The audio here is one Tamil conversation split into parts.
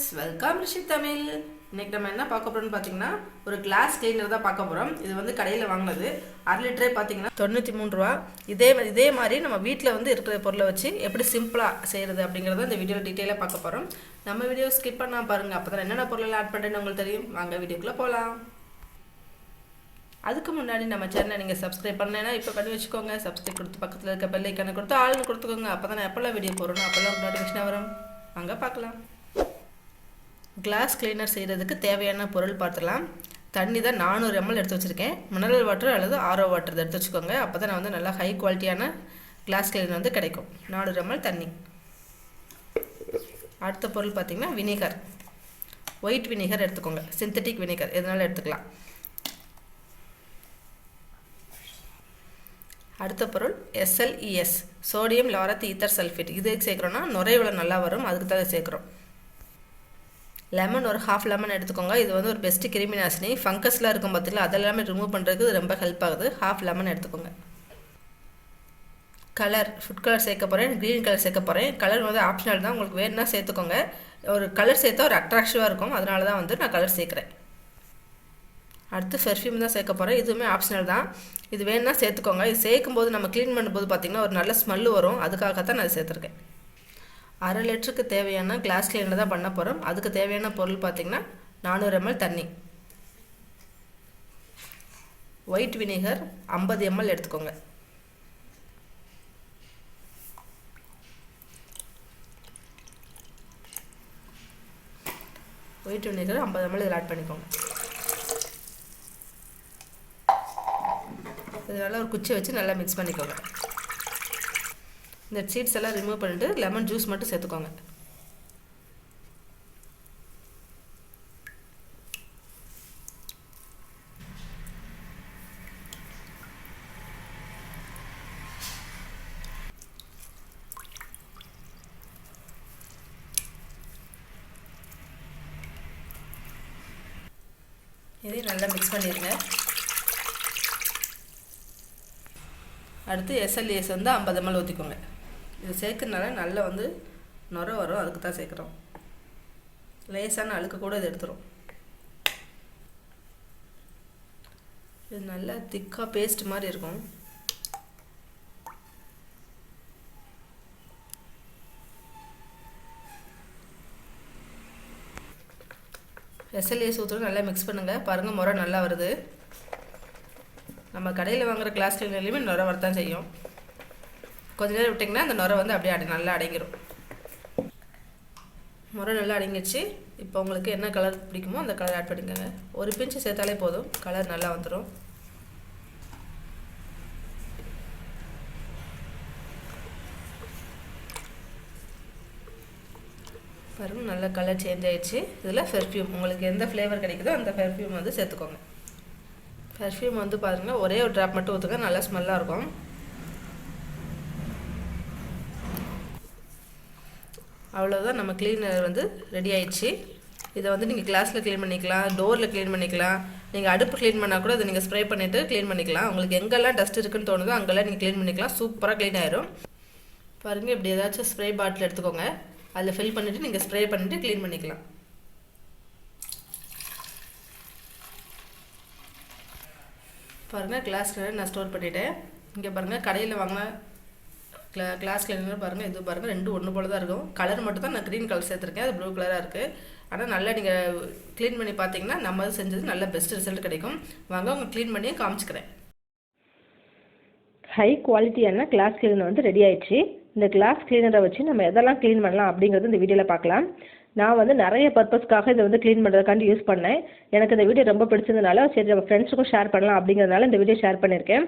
ஃப்ரெண்ட்ஸ் வெல்கம் ரிஷி தமிழ் இன்னைக்கு நம்ம என்ன பார்க்க போறோம்னு பார்த்தீங்கன்னா ஒரு கிளாஸ் கிளீனர் தான் பார்க்க போகிறோம் இது வந்து கடையில் வாங்கினது. அரை லிட்டரே பார்த்தீங்கன்னா தொண்ணூற்றி மூணு ரூபா. இதே இதே மாதிரி நம்ம வீட்டில் வந்து இருக்கிற பொருளை வச்சு எப்படி சிம்பிளாக செய்கிறது அப்படிங்கிறத இந்த வீடியோ டீட்டெயிலாக பார்க்க போகிறோம் நம்ம வீடியோ ஸ்கிப் பண்ணால் பாருங்கள் அப்போ தான் என்னென்ன பொருளை ஆட் பண்ணுறேன்னு உங்களுக்கு தெரியும். வாங்க வீடியோக்குள்ளே போகலாம் அதுக்கு முன்னாடி நம்ம சேனலை நீங்கள் சப்ஸ்கிரைப் பண்ணலைன்னா இப்போ பண்ணி வச்சுக்கோங்க. சப்ஸ்கிரைப் கொடுத்து பக்கத்தில் இருக்க பெல்லைக்கான கொடுத்து ஆள்னு கொடுத்துக்கோங்க. அப்போ தான் எப்போல்லாம் வீடியோ போகிறோம் அப்போல்லாம் நோட்டிஃபிகேஷனாக வரும். அங்கே பார்க்கலாம். கிளாஸ் கிளீனர் செய்கிறதுக்கு தேவையான பொருள் பார்த்துலாம் தண்ணி தான் நானூறு எம்எல் எடுத்து வச்சுருக்கேன். மினரல் வாட்டர் அல்லது ஆரோ வாட்டர் எடுத்து வச்சுக்கோங்க. அப்போ தான் வந்து நல்லா ஹை குவாலிட்டியான கிளாஸ் கிளீனர் வந்து கிடைக்கும். நானூறு எம்எல் தண்ணி. அடுத்த பொருள் பார்த்திங்கன்னா வினிகர் ஒயிட் வினிகர் எடுத்துக்கோங்க. சிந்தட்டிக் வினிகர் எதனால எடுத்துக்கலாம்? அடுத்த பொருள் SLES sodium lauryl ether sulphate இது சேர்க்குறோன்னா நுரைவுல நல்லா வரும். அதுக்கு தான் சேர்க்குறோம். லெமன் ஒரு ஹாஃப் லெமன் எடுத்துக்கோங்க. இது வந்து ஒரு பெஸ்ட்டு கிருமி நாசினி. ஃபங்கஸ்லாம் இருக்கும் பார்த்திங்களா அதெல்லாமே ரிமூவ் பண்ணுறதுக்கு இது ரொம்ப ஹெல்ப் ஆகுது. ஹாஃப் லெமன் எடுத்துக்கோங்க. கலர் ஃபுட் கலர் சேர்க்க போகிறேன் க்ரீன் கலர் சேர்க்க போகிறேன் கலர் வந்து ஆப்ஷனல் தான். உங்களுக்கு வேணும்னா சேர்த்துக்கோங்க. ஒரு கலர் சேர்த்தா ஒரு அட்ராக்டிவாக இருக்கும். அதனால தான் வந்து நான் கலர் சேர்க்குறேன். அடுத்து பெர்ஃப்யூம் தான் சேர்க்க போகிறேன் இதுவுமே ஆப்ஷனல் தான். இது வேணும்னா சேர்த்துக்கோங்க. இது சேர்க்கும் போது நம்ம க்ளீன் பண்ணும்போது பார்த்திங்கன்னா ஒரு நல்ல ஸ்மெல்லு வரும். அதுக்காக தான் நான் சேர்த்துருக்கேன். அரை லிட்டருக்கு தேவையான கிளாஸ் கிளீனில் தான் பண்ண போகிறோம் அதுக்கு தேவையான பொருள் பார்த்திங்கன்னா நானூறு எம்எல் தண்ணி. ஒயிட் வினிகர் ஐம்பது எம்எல் எடுத்துக்கோங்க. ஒயிட் வினிகர் ஐம்பது எம்எல் இதில் ஆட் பண்ணிக்கோங்க. இதனால் ஒரு குச்சி வச்சு நல்லா மிக்ஸ் பண்ணிக்கோங்க. இந்த சீட்ஸ் எல்லாம் ரிமூவ் பண்ணிட்டு லெமன் ஜூஸ் மட்டும் சேர்த்துக்கோங்க. இதையும் நல்லா மிக்ஸ் பண்ணிடுங்க அடுத்து எஸ்எல்ஏஎஸ் வந்து ஐம்பது எம்எல் ஊற்றிக்கோங்க இது சேர்க்கறதுனால நல்லா வந்து நுர வரும் அதுக்கு தான் சேர்க்குறோம். லேசான அழுக்கு கூட இது எடுத்துரும். இது நல்லா திக்காக பேஸ்ட் மாதிரி இருக்கும். எஸ்எல்ஏ சூத்திரம் நல்லா மிக்ஸ் பண்ணுங்கள் பாருங்கள் முறை நல்லா வருது. நம்ம கடையில் வாங்குகிற கிளாஸ் கிளீனர்லையுமே நுர வரத்தான் செய்யும். கொஞ்ச நேரம் விட்டிங்கன்னா அந்த நுரை வந்து அப்படியே அடை நல்லா அடங்கிடும் முறை நல்லா அடங்கிடுச்சு. இப்போ உங்களுக்கு என்ன கலர் பிடிக்குமோ அந்த கலர் ஆட் பண்ணிக்கோங்க. ஒரு பிஞ்சு சேர்த்தாலே போதும். கலர் நல்லா வந்துடும் பாருங்கள் நல்ல கலர் சேஞ்ச் ஆயிடுச்சு. இதில் பெர்ஃப்யூம் உங்களுக்கு எந்த ஃப்ளேவர் கிடைக்குதோ அந்த பெர்ஃப்யூம் வந்து சேர்த்துக்கோங்க. பெர்ஃப்யூம் வந்து பாருங்கள் ஒரே ஒரு ட்ராப் மட்டும் ஊற்றுங்க நல்லா ஸ்மெல்லாக இருக்கும். அவ்வளோதான் நம்ம க்ளீனர் வந்து ரெடி ஆயிடுச்சு. இதை வந்து நீங்கள் கிளாஸில் க்ளீன் பண்ணிக்கலாம் டோரில் க்ளீன் பண்ணிக்கலாம். நீங்கள் அடுப்பு க்ளீன் பண்ணால் கூட அதை நீங்கள் ஸ்ப்ரே பண்ணிவிட்டு க்ளீன் பண்ணிக்கலாம். உங்களுக்கு எங்கெல்லாம் டஸ்ட் இருக்குன்னு தோணுதோ அங்கெல்லாம் நீங்கள் க்ளீன் பண்ணிக்கலாம். சூப்பராக க்ளீன் ஆயிரும். பாருங்கள் இப்படி ஏதாச்சும் ஸ்ப்ரே பாட்டில் எடுத்துக்கோங்க. அதில் ஃபில் பண்ணிவிட்டு நீங்கள் ஸ்ப்ரே பண்ணிவிட்டு க்ளீன் பண்ணிக்கலாம். பாருங்கள் கிளாஸ் நான் ஸ்டோர் பண்ணிவிட்டேன் இங்கே பாருங்கள் கடையில் வாங்கின கிளா கிளாஸ் கிளீனர் பாருங்கள் இது பாருங்கள் ரெண்டு ஒன்று போல தான் இருக்கும். கலர் மட்டும் தான் நான் க்ரீன் கலர் சேர்த்துருக்கேன் அது ப்ளூ கலராக இருக்குது ஆனால் நல்லா நீங்கள் க்ளீன் பண்ணி பார்த்தீங்கன்னா நம்ம செஞ்சது நல்ல பெஸ்ட் ரிசல்ட் கிடைக்கும். வாங்க உங்கள் க்ளீன் பண்ணி காமிச்சிக்கிறேன். ஹை குவாலிட்டியான கிளாஸ் கிளீனர் வந்து ரெடி ஆயிடுச்சு. இந்த கிளாஸ் கிளீனரை வச்சு நம்ம எதெல்லாம் க்ளீன் பண்ணலாம் அப்படிங்கிறது இந்த வீடியோவில் பார்க்கலாம் நான் வந்து நிறைய பர்பஸ்க்காக இதை வந்து க்ளீன் பண்ணுறதுக்காண்டி யூஸ் பண்ணேன். எனக்கு இந்த வீடியோ ரொம்ப பிடிச்சதுனால சரி நம்ம ஃப்ரெண்ட்ஸுக்கும் ஷேர் பண்ணலாம் அப்படிங்கிறதுனால இந்த வீடியோ ஷேர் பண்ணியிருக்கேன்.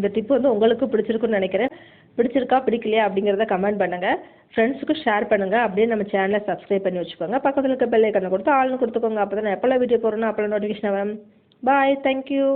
இந்த டிப் வந்து உங்களுக்கு பிடிச்சிருக்குன்னு நினைக்கிறேன். பிடிச்சிருக்கா பிடிக்கலையா அப்படிங்கிறத கமெண்ட் பண்ணுங்கள் ஃப்ரெண்ட்ஸுக்கும் ஷேர் பண்ணுங்கள் அப்படியே நம்ம சேனலை சப்ஸ்கிரைப் பண்ணி வச்சுக்கோங்க. பக்கத்தில் இருக்க பெல் ஐக்கனை கொடுத்து ஆள்னு கொடுத்துக்கோங்க. அப்போ தான் நான் எப்போல்லாம் வீடியோ போடுறேனோ அப்போல்லாம் நோட்டிஃபிகேஷன் வரும். Bye thank you